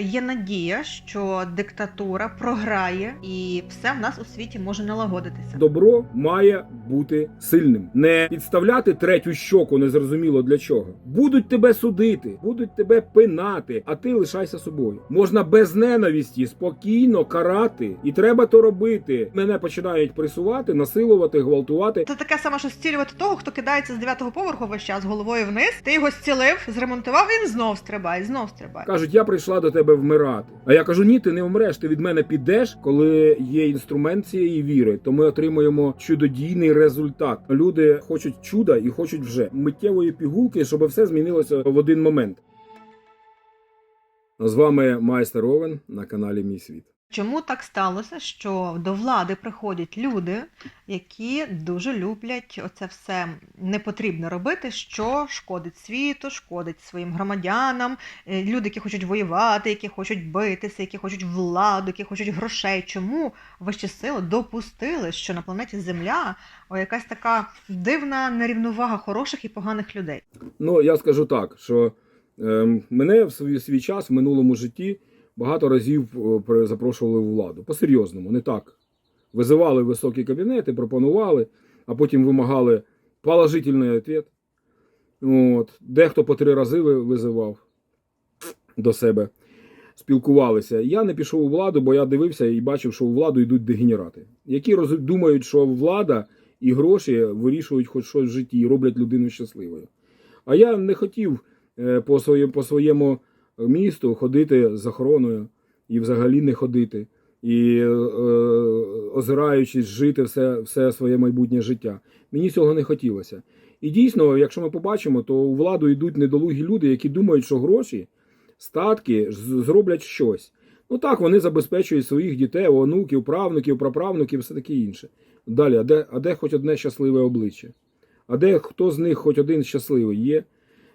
Є надія, що диктатура програє і все в нас у світі може налагодитися. Добро має бути сильним, не підставляти третю щоку, незрозуміло для чого. Будуть тебе судити, будуть тебе пинати, а ти лишайся собою. Можна без ненависті спокійно карати, і треба то робити. Мене починають пресувати, насилувати, гвалтувати. Це таке саме, що зцілювати того, хто кидається з дев'ятого поверху весь час головою вниз. Ти його зцілив, зремонтував, він знов стрибає, знов стрибає. Кажуть, я прийшла до тебе вмирати. А я кажу: ні, ти не вмреш. Ти від мене підеш, коли є інструмент цієї віри. То ми отримуємо чудодійний результат. Люди хочуть чуда і хочуть вже миттєвої пігулки, щоб все змінилося в один момент. З вами майстер Овен на каналі Мій Світ. Чому так сталося, що до влади приходять люди, які дуже люблять оце все непотрібне робити, що шкодить світу, шкодить своїм громадянам, е, люди, які хочуть воювати, які хочуть битися, які хочуть владу, які хочуть грошей. Чому вищі сили допустили, що на планеті Земля о, якась така дивна нерівновага хороших і поганих людей? Ну я скажу так, що е, мене в свій, свій час в минулому житті багато разів е, запрошували у владу. По-серйозному, не так. Визивали високі кабінети, пропонували, а потім вимагали положительний відповідь. От. Дехто по три рази визивав до себе, спілкувалися. Я не пішов у владу, бо я дивився і бачив, що у владу йдуть дегенерати, які думають, що влада і гроші вирішують хоч щось в житті і роблять людину щасливою. А я не хотів е, по своєму місту ходити з охороною і взагалі не ходити, і е, озираючись, жити все, все своє майбутнє життя. Мені цього не хотілося. І дійсно, якщо ми побачимо, то у владу йдуть недолугі люди, які думають, що гроші, статки зроблять щось. Ну так, вони забезпечують своїх дітей, онуків, правнуків, праправнуків, все таке інше. Далі, а де, а де хоч одне щасливе обличчя? А де хто з них хоч один щасливий є?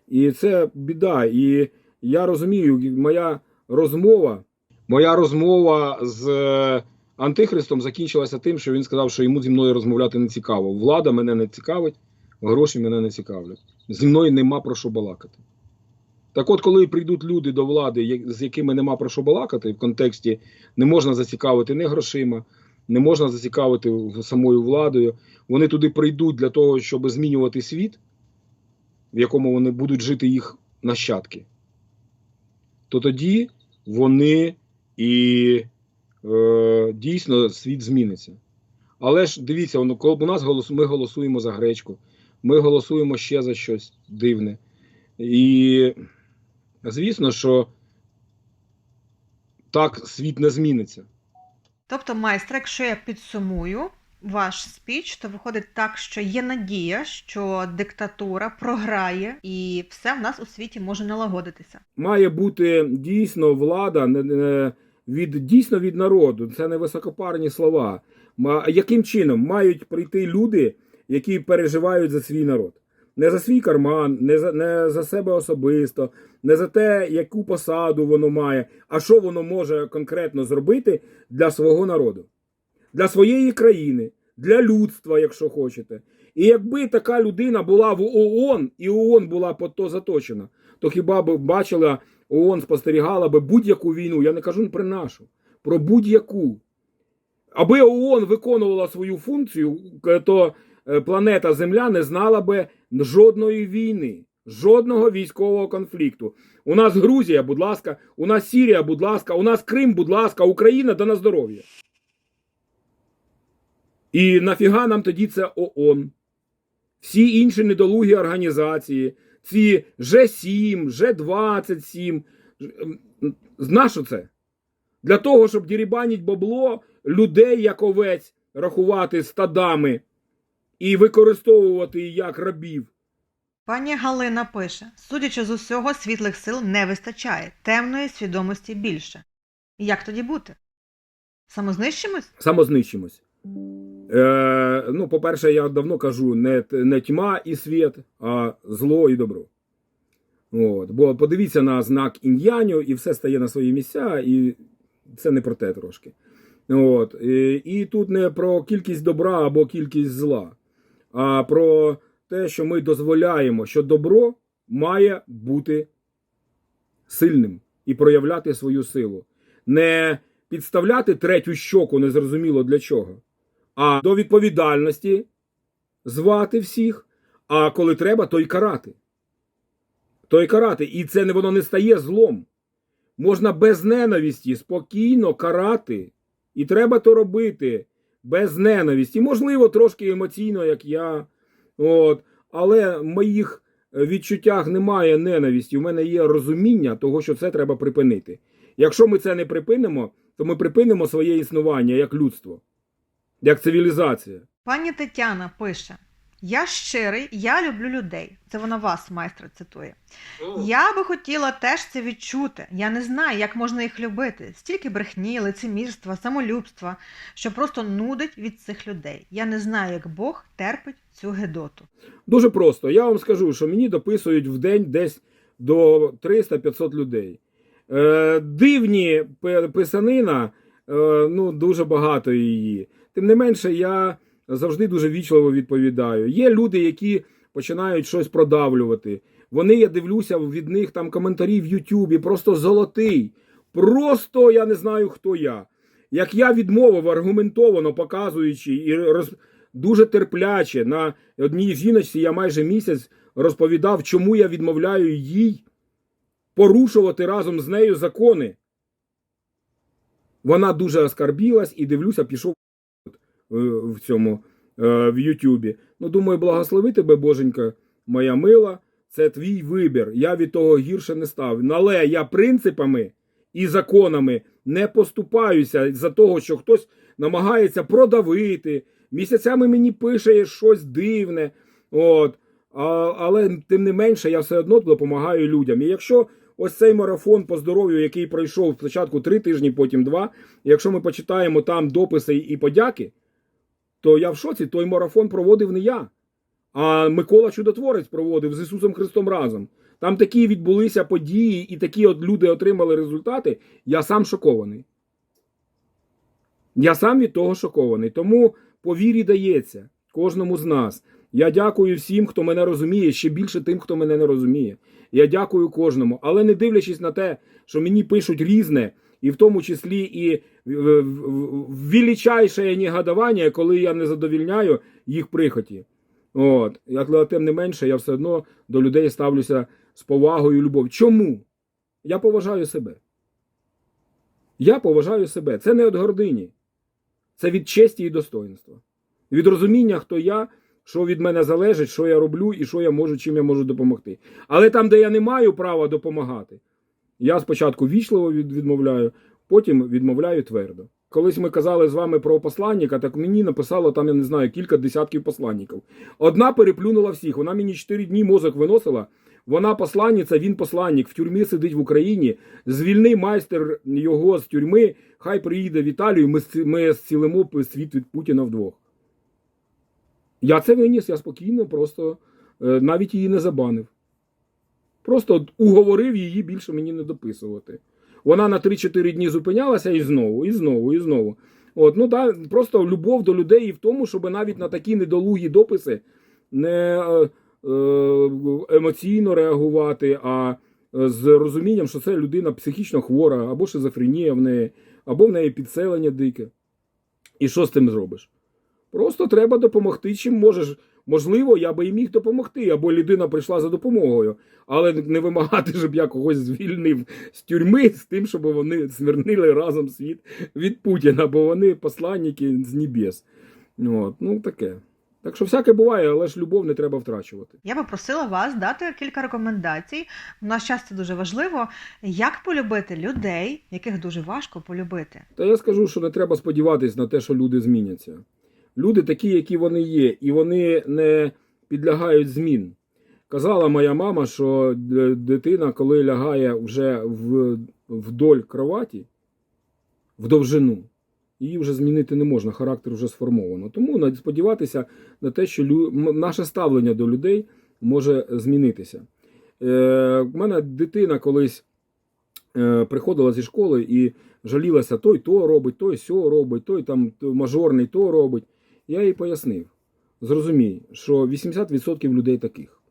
І це біда. І я розумію, моя розмова, моя розмова з е, Антихристом закінчилася тим, що він сказав, що йому зі мною розмовляти не цікаво. Влада мене не цікавить, гроші мене не цікавлять. Зі мною нема про що балакати. Так от, коли прийдуть люди до влади, з якими нема про що балакати, в контексті не можна зацікавити не грошима, не можна зацікавити самою владою, вони туди прийдуть для того, щоб змінювати світ, в якому вони будуть жити їх нащадки, то тоді вони і е, дійсно світ зміниться. Але ж дивіться, воно, коли у нас голос, ми голосуємо за гречку, ми голосуємо ще за щось дивне. І звісно, що так світ не зміниться. Тобто, майстер, якщо я підсумую ваш спіч, то виходить так, що є надія, що диктатура програє, і все в нас у світі може налагодитися. має бути дійсно влада від дійсно від народу. Це не високопарні слова. Яким чином мають прийти люди, які переживають за свій народ? Не за свій карман, не за, не за себе особисто, не за те, яку посаду воно має, а що воно може конкретно зробити для свого народу, для своєї країни, для людства, якщо хочете. І якби така людина була в ООН, і ООН була по то заточена, то хіба б бачила, ООН спостерігала би будь-яку війну, я не кажу про нашу, про будь-яку. Аби ООН виконувала свою функцію, то е, планета Земля не знала би жодної війни, жодного військового конфлікту. У нас Грузія, будь ласка, у нас Сірія, будь ласка, у нас Крим, будь ласка, Україна да на здоров'я. І нафіга нам тоді це ООН? Всі інші недолугі організації, ці Ж7, Ж27. Нащо це? Для того, щоб дірібаніть бабло, людей як овець рахувати стадами і використовувати як рабів. Пані Галина пише: судячи з усього, світлих сил не вистачає, темної свідомості більше. Як тоді бути? Самознищимось? Самознищимось. Е, ну, по-перше, я давно кажу, не, не тьма і світ, а зло і добро. От. Бо подивіться на знак ін'яню, і все стає на свої місця, і це не про те трошки. От. І, і тут не про кількість добра або кількість зла, а про те, що ми дозволяємо, що добро має бути сильним. і проявляти свою силу. Не підставляти третю щоку незрозуміло для чого, а до відповідальності звати всіх, а коли треба, то й карати. То й карати. І це воно не стає злом. Можна без ненависті спокійно карати. І треба то робити без ненависті. Можливо, трошки емоційно, як я. От. Але в моїх відчуттях немає ненависті. У мене є розуміння того, що це треба припинити. Якщо ми це не припинимо, то ми припинимо своє існування як людство, як цивілізація. Пані Тетяна пише: Я щирий, я люблю людей. Це вона вас, майстра, цитує. Я би хотіла теж це відчути. Я не знаю, як можна їх любити. Стільки брехні, лицемірства, самолюбства, що просто нудить від цих людей. Я не знаю, як Бог терпить цю гедоту. Дуже просто. Я вам скажу, що мені дописують в день десь до 300-500 людей. Е, дивні писанина, е, ну дуже багато її. Тим не менше, я завжди дуже вічливо відповідаю. Є люди, які починають щось продавлювати. Вони, я дивлюся, від них там коментарі в Ютубі, просто золотий. Просто я не знаю, хто я. Як я відмовив аргументовано показуючи і роз... дуже терпляче на одній жіночці я майже місяць розповідав, чому я відмовляю їй порушувати разом з нею закони. Вона дуже оскарбілась і дивлюся, пішов в цьому е, в Ютубі. Ну, думаю, благослови тебе, боженька, моя мила. Це твій вибір. Я від того гірше не став. Але я принципами і законами не поступаюся за того, що хтось намагається продавити. Місяцями мені пише щось дивне. От. А, але тим не менше, я все одно допомагаю людям. І якщо ось цей марафон по здоров'ю, який пройшов спочатку три тижні, потім два, якщо ми почитаємо там дописи і подяки, то я в шоці, той марафон проводив не я. А Микола Чудотворець проводив з Ісусом Христом разом. Там такі відбулися події, і такі от люди отримали результати. Я сам шокований. Я сам від того шокований. Тому по вірі дається кожному з нас. Я дякую всім, хто мене розуміє, ще більше тим, хто мене не розуміє. Я дякую кожному. Але не дивлячись на те, що мені пишуть різне, і в тому числі і величайше негодування, коли я не задовільняю їх прихоті. От, але тим не менше, я все одно до людей ставлюся з повагою і любов'ю. Чому? Я поважаю себе. Я поважаю себе. Це не від гордині. Це від честі і достоинства. Від розуміння, хто я, що від мене залежить, що я роблю і що я можу, чим я можу допомогти. Але там, де я не маю права допомагати, я спочатку вічливо відмовляю, потім відмовляю твердо. Колись ми казали з вами про посланника, так мені написало там, я не знаю, кілька десятків посланників. Одна переплюнула всіх. Вона мені 4 дні мозок виносила. Вона посланниця, він посланник, в тюрмі сидить в Україні. Звільни майстер його з тюрми, хай приїде в Італію, ми, ми зцілимо світ від Путіна вдвох. Я це виніс, я спокійно, просто е, навіть її не забанив. Просто уговорив її більше мені не дописувати. Вона на 3-4 дні зупинялася і знову, і знову, і знову. От, ну, да, просто любов до людей і в тому, щоб навіть на такі недолугі дописи не е, е, емоційно реагувати, а е, з розумінням, що це людина психічно хвора, або шизофренія в неї, або в неї підселення дике. І що з тим зробиш? Просто треба допомогти, чим можеш. Можливо, я би і міг допомогти, або людина прийшла за допомогою, але не вимагати, щоб я когось звільнив з тюрми з тим, щоб вони звернили разом світ від Путіна, бо вони посланники з небес. От, ну таке. Так що всяке буває, але ж любов не треба втрачувати. Я би просила вас дати кілька рекомендацій. У нас час це дуже важливо. Як полюбити людей, яких дуже важко полюбити. Та я скажу, що не треба сподіватись на те, що люди зміняться. Люди такі, які вони є, і вони не підлягають змін. Казала моя мама, що дитина, коли лягає вже в, вдоль кроваті, в довжину, її вже змінити не можна, характер вже сформовано. Тому сподіватися на те, що лю... наше ставлення до людей може змінитися. Е, у мене дитина колись е, приходила зі школи і жалілася, той то робить, той сьо робить, той там мажорний то робить. Я їй пояснив. Зрозумій, що 80% людей таких.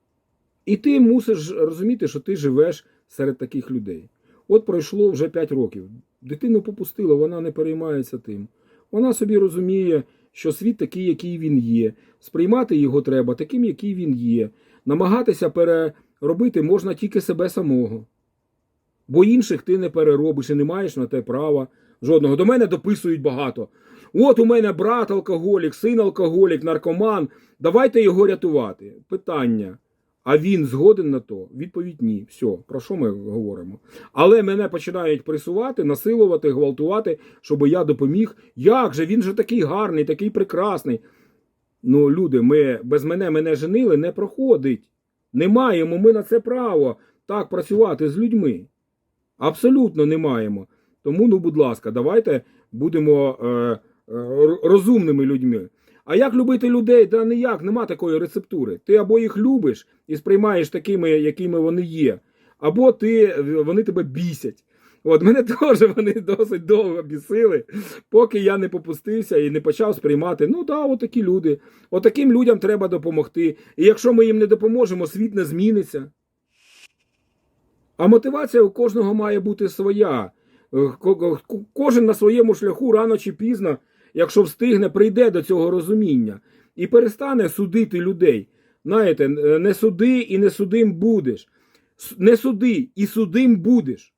І ти мусиш розуміти, що ти живеш серед таких людей. От пройшло вже 5 років. Дитину попустило, вона не переймається тим. Вона собі розуміє, що світ такий, який він є. Сприймати його треба таким, який він є. Намагатися переробити можна тільки себе самого. Бо інших ти не переробиш і не маєш на те права жодного. До мене дописують багато. От у мене брат алкоголік, син алкоголік, наркоман. Давайте його рятувати. Питання. А він згоден на то? Відповідь ні. Все, про що ми говоримо? Але мене починають пресувати, насилувати, гвалтувати, щоб я допоміг. Як же? Він же такий гарний, такий прекрасний. Ну, люди, ми без мене мене женили не проходить. Не маємо ми на це право так працювати з людьми. Абсолютно не маємо. Тому, ну, будь ласка, давайте будемо е, е, розумними людьми. А як любити людей? Да ніяк, нема такої рецептури. Ти або їх любиш і сприймаєш такими, якими вони є, або ти, вони тебе бісять. От мене теж вони досить довго бісили, поки я не попустився і не почав сприймати. Ну да, отакі люди. Отаким людям треба допомогти. І якщо ми їм не допоможемо, світ не зміниться. А мотивація у кожного має бути своя. Е, ко- ко- Кожен на своєму шляху рано чи пізно, якщо встигне, прийде до цього розуміння і перестане судити людей. Знаєте, е, не суди і не судим будеш. Не суди і судим будеш.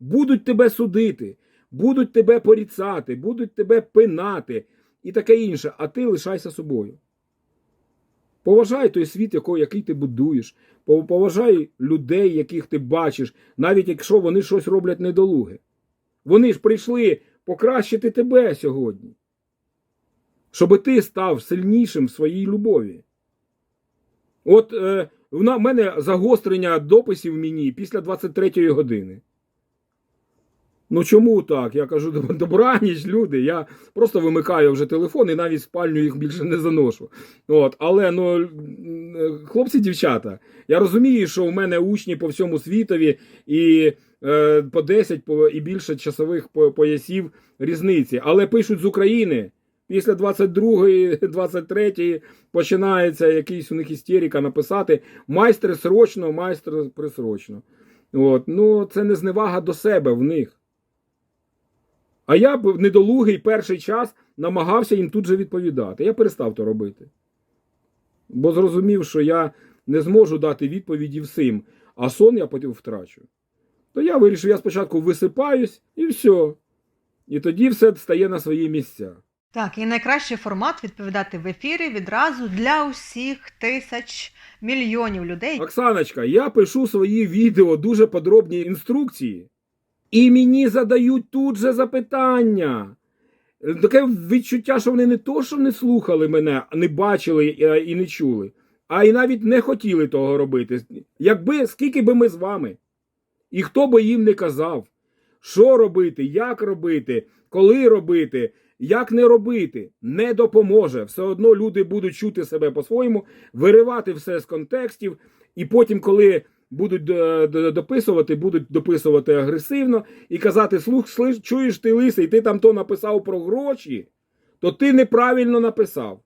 Будуть тебе судити, будуть тебе поріцати, будуть тебе пинати і таке інше, а ти лишайся собою. Поважай той світ, який ти будуєш. Поважай людей, яких ти бачиш, навіть якщо вони щось роблять недолуге. Вони ж прийшли покращити тебе сьогодні. Щоб ти став сильнішим в своїй любові. От е, в мене загострення дописів мені після 23-ї години. Ну чому так? Я кажу, «Доб- добраніч, люди. Я просто вимикаю вже телефон і навіть спальню їх більше не заношу. От, але ну, хлопці, дівчата, я розумію, що у мене учні по всьому світові і е, по 10 і більше часових поясів різниці, але пишуть з України. Після 22-ї, 23-ї починається якийсь у них істерика написати майстер срочно, майстер присрочно. От, ну, це не зневага до себе в них. А я б недолугий перший час намагався їм тут же відповідати. Я перестав то робити. Бо зрозумів, що я не зможу дати відповіді всім, а сон я потім втрачу. То я вирішив, я спочатку висипаюсь і все. І тоді все стає на свої місця. Так, і найкращий формат відповідати в ефірі відразу для усіх тисяч мільйонів людей. Оксаночка, я пишу свої відео дуже подробні інструкції, і мені задають тут же запитання. Таке відчуття, що вони не то, що не слухали мене, не бачили е, і не чули, а й навіть не хотіли того робити. Якби скільки би ми з вами, і хто би їм не казав, що робити, як робити, коли робити, як не робити, не допоможе. Все одно люди будуть чути себе по-своєму, виривати все з контекстів, і потім, коли будуть е, дописувати, будуть дописувати агресивно і казати: слух, слиш, чуєш ти лисий, ти там то написав про гроші, то ти неправильно написав.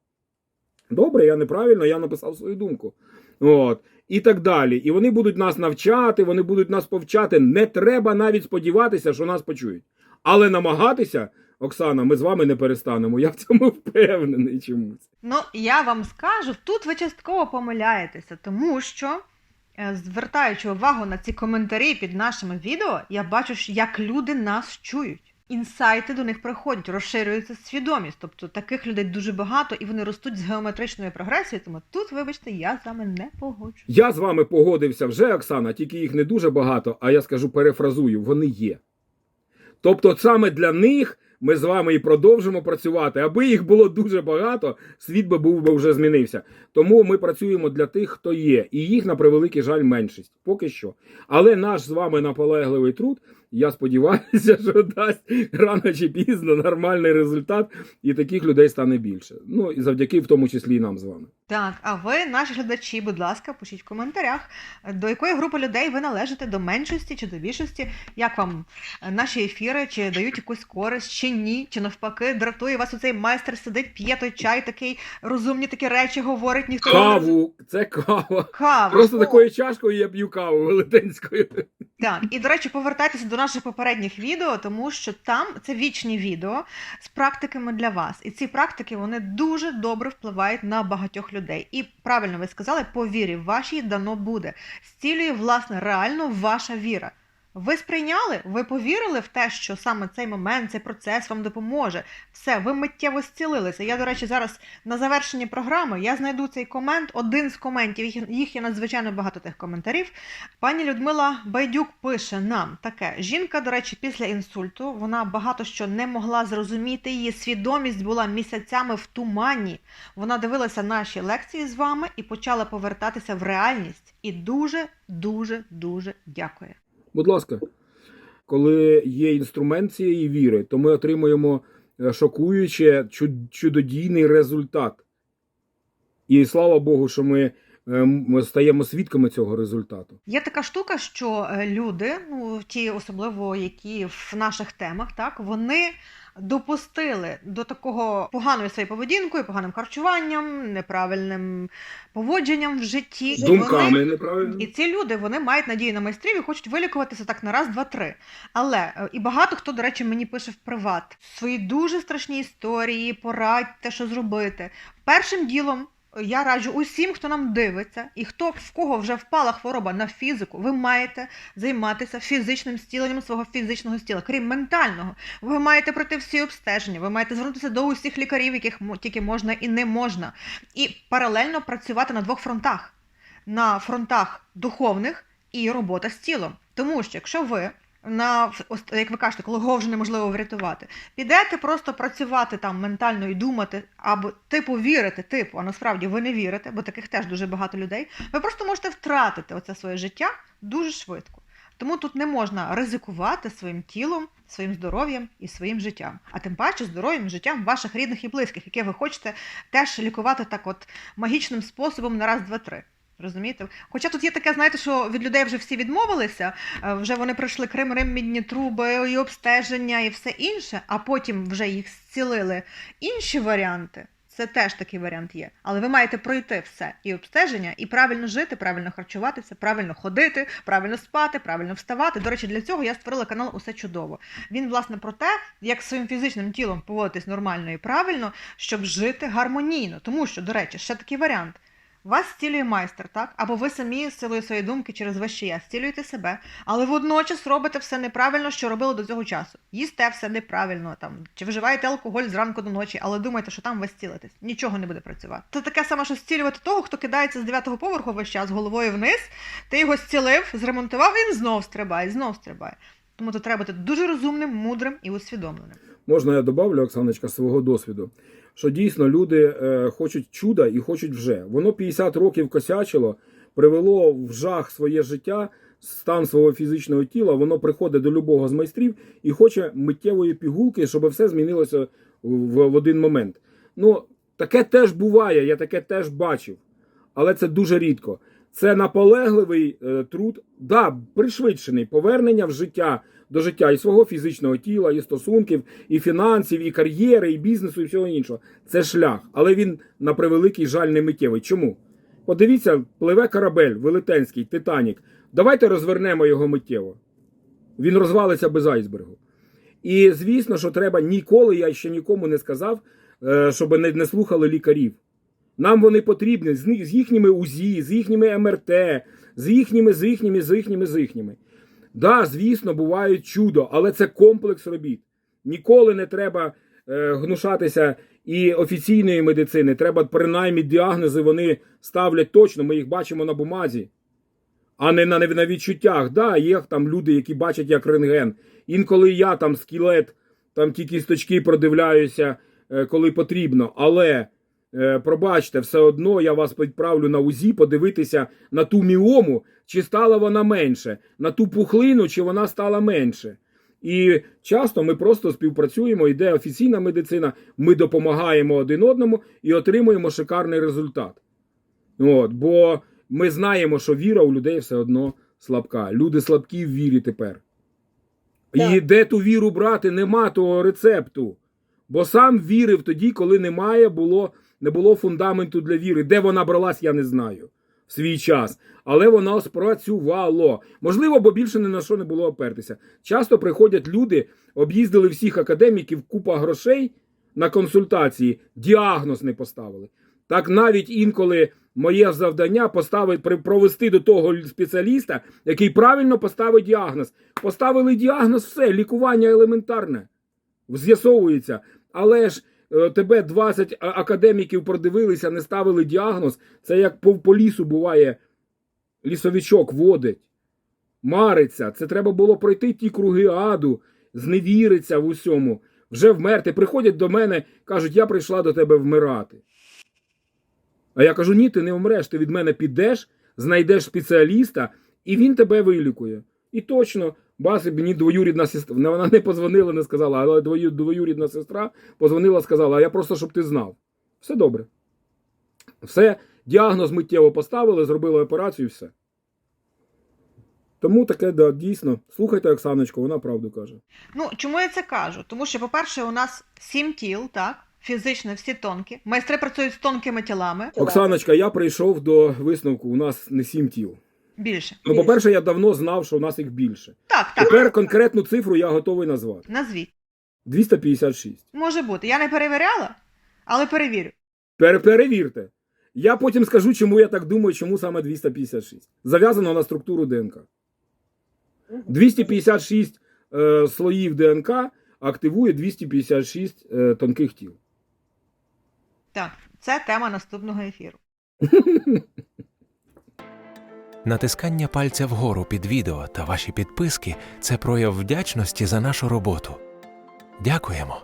Добре, я неправильно, я написав свою думку. От. І так далі. І вони будуть нас навчати, вони будуть нас повчати. Не треба навіть сподіватися, що нас почують. Але намагатися, Оксана, ми з вами не перестанемо. Я в цьому впевнений чомусь. Ну, я вам скажу, тут ви частково помиляєтеся, тому що, е, звертаючи увагу на ці коментарі під нашими відео, я бачу, як люди нас чують. Інсайти до них приходять, розширюється свідомість. Тобто таких людей дуже багато і вони ростуть з геометричною прогресією. Тому тут, вибачте, я з вами не погоджуюсь. Я з вами погодився вже, Оксана, тільки їх не дуже багато, а я скажу, перефразую, вони є. Тобто, саме для них ми з вами і продовжимо працювати. Аби їх було дуже багато, світ би був би вже змінився. Тому ми працюємо для тих, хто є, і їх на превеликий жаль меншість. Поки що. Але наш з вами наполегливий труд. Я сподіваюся, що дасть рано чи пізно нормальний результат, і таких людей стане більше. Ну і завдяки в тому числі і нам з вами. Так, а ви, наші глядачі, будь ласка, пишіть в коментарях, до якої групи людей ви належите до меншості чи до більшості, як вам е, наші ефіри, чи дають якусь користь, чи ні, чи навпаки, дратує вас оцей майстер сидить, п'є той чай, такий розумні такі речі говорить, ніхто Каву, це кава. Каву. Просто О, такою чашкою я п'ю каву велетенською. Так, і до речі, повертайтеся до наших попередніх відео, тому що там це вічні відео з практиками для вас. І ці практики вони дуже добре впливають на багатьох людей. І правильно ви сказали, по вірі вашій дано буде. Зцілює, власне, реально ваша віра. Ви сприйняли, ви повірили в те, що саме цей момент, цей процес вам допоможе. Все, ви миттєво зцілилися. Я, до речі, зараз на завершенні програми я знайду цей комент, один з коментів, їх, є надзвичайно багато тих коментарів. Пані Людмила Байдюк пише нам таке: жінка, до речі, після інсульту вона багато що не могла зрозуміти. Її свідомість була місяцями в тумані. Вона дивилася наші лекції з вами і почала повертатися в реальність. І дуже, дуже, дуже дякує. Будь ласка, коли є інструмент цієї віри, то ми отримуємо е, шокуюче чудодійний результат. І слава Богу, що ми, е, ми стаємо свідками цього результату. Є така штука, що е, люди, ну ті, особливо які в наших темах, так вони допустили до такого поганої своєї поведінкою, поганим харчуванням, неправильним поводженням в житті. Думками вони- неправильно. І ці люди вони мають надію на майстрів і хочуть вилікуватися так на раз, два, три. Але е, і багато хто, до речі, мені пише в приват свої дуже страшні історії, порадьте, що зробити. Першим ділом. Я раджу усім, хто нам дивиться, і хто в кого вже впала хвороба на фізику, ви маєте займатися фізичним зціленням свого фізичного тіла, крім ментального. Ви маєте пройти всі обстеження, ви маєте звернутися до усіх лікарів, яких тільки можна і не можна, і паралельно працювати на двох фронтах на фронтах духовних і робота з тілом. Тому що якщо ви на як ви кажете, коли його вже неможливо врятувати, підете просто працювати там ментально і думати, або типу вірити, типу, а насправді ви не вірите, бо таких теж дуже багато людей. Ви просто можете втратити оце своє життя дуже швидко. Тому тут не можна ризикувати своїм тілом, своїм здоров'ям і своїм життям, а тим паче здоров'ям життям ваших рідних і близьких, яке ви хочете теж лікувати так, от магічним способом на раз, два, три. Розумієте? Хоча тут є таке, знаєте, що від людей вже всі відмовилися, е, вже вони пройшли Крим, Рим, труби, і обстеження, і все інше, а потім вже їх зцілили інші варіанти. Це теж такий варіант є. Але ви маєте пройти все і обстеження, і правильно жити, правильно харчуватися, правильно ходити, правильно спати, правильно вставати. До речі, для цього я створила канал Усе чудово. Він, власне, про те, як своїм фізичним тілом поводитись нормально і правильно, щоб жити гармонійно. Тому що, до речі, ще такий варіант. Вас зцілює майстер, так? Або ви самі з силою своєї думки через вище я зцілюєте себе, але водночас робите все неправильно, що робили до цього часу. Їсте все неправильно, там чи вживаєте алкоголь зранку до ночі, але думаєте, що там ви зцілитесь. Нічого не буде працювати. Це таке саме, що зцілювати того, хто кидається з дев'ятого поверху весь час головою вниз. Ти його зцілив, зремонтував, він знов стрибає, знов стрибає. Тому тут треба бути дуже розумним, мудрим і усвідомленим. Можна я добавлю, Оксаночка, свого досвіду, що дійсно люди е, хочуть чуда і хочуть вже. Воно 50 років косячило, привело в жах своє життя, стан свого фізичного тіла, воно приходить до любого з майстрів і хоче миттєвої пігулки, щоб все змінилося в, один момент. Ну, таке теж буває, я таке теж бачив, але це дуже рідко. Це наполегливий е, труд, да, пришвидшений повернення в життя до життя і свого фізичного тіла, і стосунків, і фінансів, і кар'єри, і бізнесу, і всього іншого. Це шлях, але він на превеликий жаль не миттєвий. Чому? Подивіться, пливе корабель велетенський, Титанік. Давайте розвернемо його миттєво. Він розвалиться без айсбергу. І звісно, що треба ніколи, я ще нікому не сказав, е, щоб не, не слухали лікарів. Нам вони потрібні з, їхніми УЗІ, з їхніми МРТ, з їхніми, з їхніми, з їхніми, з їхніми. Да, звісно, бувають чудо, але це комплекс робіт. Ніколи не треба е, гнушатися і офіційної медицини. Треба принаймні діагнози вони ставлять точно. Ми їх бачимо на бумазі, а не на, на відчуттях. Да, є там люди, які бачать як рентген. Інколи я там скелет, там ті кісточки продивляюся, е, коли потрібно. Але пробачте, все одно я вас відправлю на УЗІ подивитися на ту міому, чи стала вона менше, на ту пухлину, чи вона стала менше. І часто ми просто співпрацюємо, йде офіційна медицина, ми допомагаємо один одному і отримуємо шикарний результат. От, бо ми знаємо, що віра у людей все одно слабка. Люди слабкі в вірі тепер. І де ту віру брати, нема того рецепту. Бо сам вірив тоді, коли немає було, не було фундаменту для віри. Де вона бралась, я не знаю. в свій час, але воно спрацювало. Можливо, бо більше ні на що не було опертися. Часто приходять люди, об'їздили всіх академіків, купа грошей на консультації, діагноз не поставили. Так навіть інколи моє завдання поставити, провести до того спеціаліста, який правильно поставить діагноз. Поставили діагноз, все, лікування елементарне. З'ясовується. Але ж тебе 20 академіків продивилися, не ставили діагноз. Це як по, по лісу буває, лісовичок водить, мариться. Це треба було пройти ті круги аду, зневіриться в усьому, вже вмерти. Приходять до мене, кажуть, я прийшла до тебе вмирати. А я кажу: ні, ти не вмреш, ти від мене підеш, знайдеш спеціаліста, і він тебе вилікує. І точно, баси мені двоюрідна сестра. Вона не позвонила, не сказала, але двою- двоюрідна сестра позвонила, сказала, а я просто, щоб ти знав. Все добре. Все, діагноз миттєво поставили, зробили операцію і все. Тому таке, да, дійсно. Слухайте Оксаночку, вона правду каже. Ну, чому я це кажу? Тому що, по-перше, у нас сім тіл, так? Фізично всі тонкі. Майстри працюють з тонкими тілами. Оксаночка, я прийшов до висновку, у нас не сім тіл. Більше. Ну, по-перше, я давно знав, що у нас їх більше. Так, так. Тепер конкретну цифру я готовий назвати. Назвіть. 256. Може бути. Я не перевіряла, але перевірю. Пере- перевірте. Я потім скажу, чому я так думаю, чому саме 256. Зав'язано на структуру ДНК. 256 е, слоїв ДНК активує 256 е, тонких тіл. Так, це тема наступного ефіру. Натискання пальця вгору під відео та ваші підписки це прояв вдячності за нашу роботу. Дякуємо!